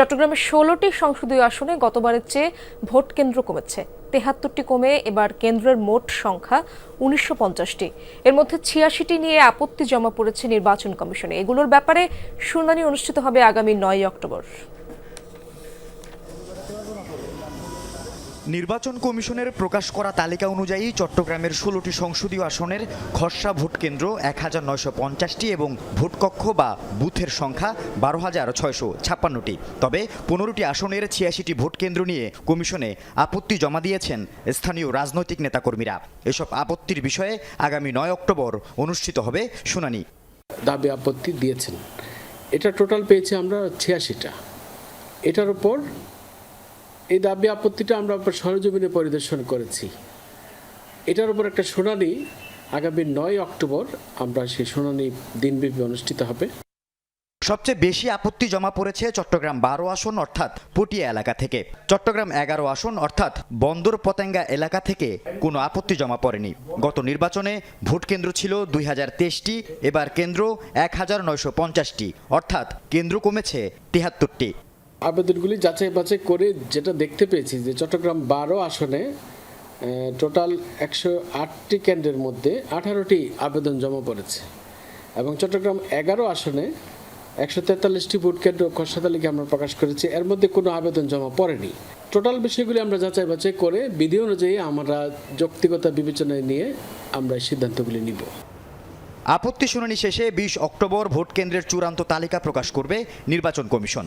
চট্টগ্রামের ষোলোটি সংসদীয় আসনে গতবারের চেয়ে ভোট কেন্দ্র কমেছে। তেহাত্তরটি কমে এবার কেন্দ্রের মোট সংখ্যা উনিশশো পঞ্চাশটি। এর মধ্যে ছিয়াশিটি নিয়ে আপত্তি জমা পড়েছে নির্বাচন কমিশনে। এগুলোর ব্যাপারে শুনানি অনুষ্ঠিত হবে আগামী নয় অক্টোবর। নির্বাচন কমিশনের প্রকাশ করা তালিকা অনুযায়ী চট্টগ্রামের ষোলোটি সংসদীয় আসনের খসড়া ভোট কেন্দ্র এক হাজার নয়শো পঞ্চাশটি এবং ভোটকক্ষ বা বুথের সংখ্যা বারো হাজার ছয়শো ছাপ্পান্নটি। তবে পনেরোটি আসনের ছিয়াশিটি ভোট কেন্দ্র নিয়ে কমিশনে আপত্তি জমা দিয়েছেন স্থানীয় রাজনৈতিক নেতাকর্মীরা। এসব আপত্তির বিষয়ে আগামী নয় অক্টোবর অনুষ্ঠিত হবে শুনানি। দাবি আপত্তি দিয়েছেন। এটা টোটাল পেয়েছি আমরা ছিয়াশিটা। এটার উপর এই দাবি আপত্তিটা আমরা সরজমিনে পরিদর্শন করেছি। এটার উপর একটা শুনানি আগামী নয় অক্টোবর আমরা সেই শুনানি দিনব্যাপী অনুষ্ঠিত হবে। সবচেয়ে বেশি আপত্তি জমা পড়েছে চট্টগ্রাম বারো আসন অর্থাৎ পটিয়া এলাকা থেকে। চট্টগ্রাম এগারো আসন অর্থাৎ বন্দর পতেঙ্গা এলাকা থেকে কোনো আপত্তি জমা পড়েনি। গত নির্বাচনে ভোট কেন্দ্র ছিল দুই হাজার তেইশটি, এবার কেন্দ্র এক হাজার নয়শো পঞ্চাশটি, অর্থাৎ কেন্দ্র কমেছে তিহাত্তরটি। আবেদনগুলি যাচাই বাছাই করে যেটা দেখতে পেয়েছি যে চট্টগ্রাম বারো আসনে টোটাল একশো আটটি কেন্দ্রের মধ্যে আঠারোটি আবেদন জমা পড়েছে এবং চট্টগ্রাম এগারো আসনে একশো তেতাল্লিশটি ভোট কেন্দ্র খসড়া তালিকা আমরা প্রকাশ করেছি। এর মধ্যে কোনো আবেদন জমা পড়েনি। টোটাল বিষয়গুলি আমরা যাচাই বাছাই করে বিধি অনুযায়ী আমরা যৌক্তিকতা বিবেচনায় নিয়ে আমরা সিদ্ধান্তগুলি নিব। আপত্তি শুনানি শেষে বিশ অক্টোবর ভোট কেন্দ্রের চূড়ান্ত তালিকা প্রকাশ করবে নির্বাচন কমিশন।